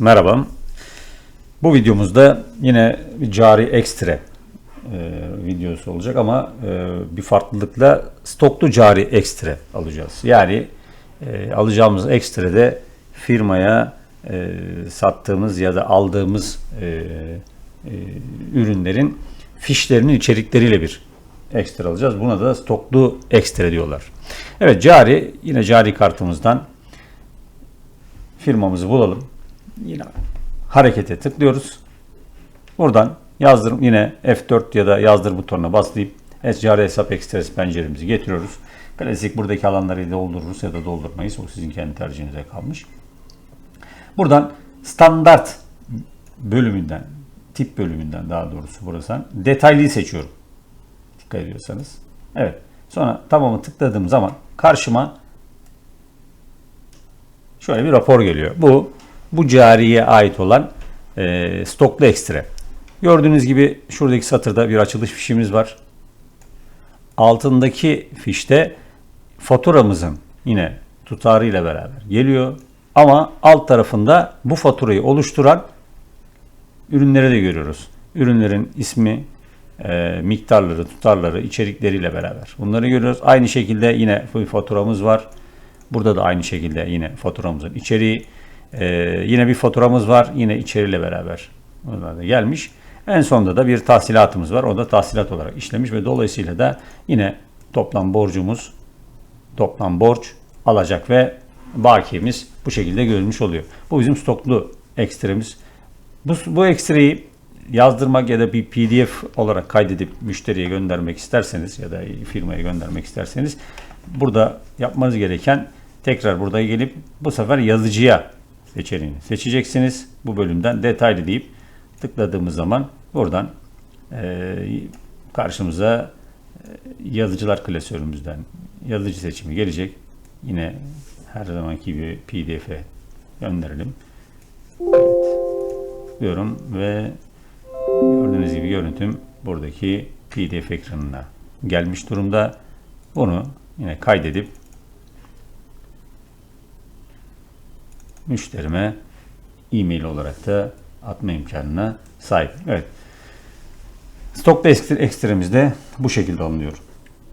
merhaba. Bu videomuzda yine bir cari ekstra e, videosu olacak ama e, bir farklılıkla stoklu cari ekstra alacağız. Yani e, alacağımız ekstra de firmaya e, sattığımız ya da aldığımız e, e, ürünlerin fişlerinin içerikleriyle bir ekstra alacağız. Buna da stoklu ekstra diyorlar. Evet cari yine cari kartımızdan firmamızı bulalım. Yine harekete tıklıyoruz. Buradan yazdır yine F4 ya da yazdır butonuna baslayıp cari hesap ekstresi penceremizi getiriyoruz. Klasik buradaki alanları doldururuz ya da doldurmayız. O sizin kendi tercihinize kalmış. Buradan standart bölümünden, tip bölümünden daha doğrusu burası detaylıyı seçiyorum. Dikkat ediyorsanız. Evet. Sonra tamamı tıkladığım zaman karşıma şöyle bir rapor geliyor. Bu bu cariye ait olan e, stoklu ekstra. Gördüğünüz gibi şuradaki satırda bir açılış fişimiz var. Altındaki fişte faturamızın yine tutarıyla beraber geliyor. Ama alt tarafında bu faturayı oluşturan ürünleri de görüyoruz. Ürünlerin ismi, e, miktarları, tutarları, içerikleriyle beraber. Bunları görüyoruz. Aynı şekilde yine bir faturamız var. Burada da aynı şekilde yine faturamızın içeriği. E, yine bir faturamız var. Yine içeriyle beraber. Gelmiş. En sonunda da bir tahsilatımız var. O da tahsilat olarak işlemiş ve dolayısıyla da yine toplam borcumuz, toplam borç, alacak ve bakiyemiz bu şekilde görülmüş oluyor. Bu bizim stoklu ekstremiz. Bu, bu ekstreyi yazdırmak ya da bir PDF olarak kaydedip müşteriye göndermek isterseniz ya da firmaya göndermek isterseniz burada yapmanız gereken tekrar burada gelip bu sefer yazıcıya seçeneğini seçeceksiniz. Bu bölümden detaylı deyip tıkladığımız zaman buradan e, karşımıza e, yazıcılar klasörümüzden yazıcı seçimi gelecek. Yine her zamanki gibi PDF'e gönderelim. Evet. Diyorum ve gördüğünüz gibi görüntüm buradaki PDF ekranına gelmiş durumda. Bunu yine kaydedip müşterime e-mail olarak da atma imkanına sahip. Evet. Stokta ekstremiz de bu şekilde alınıyor.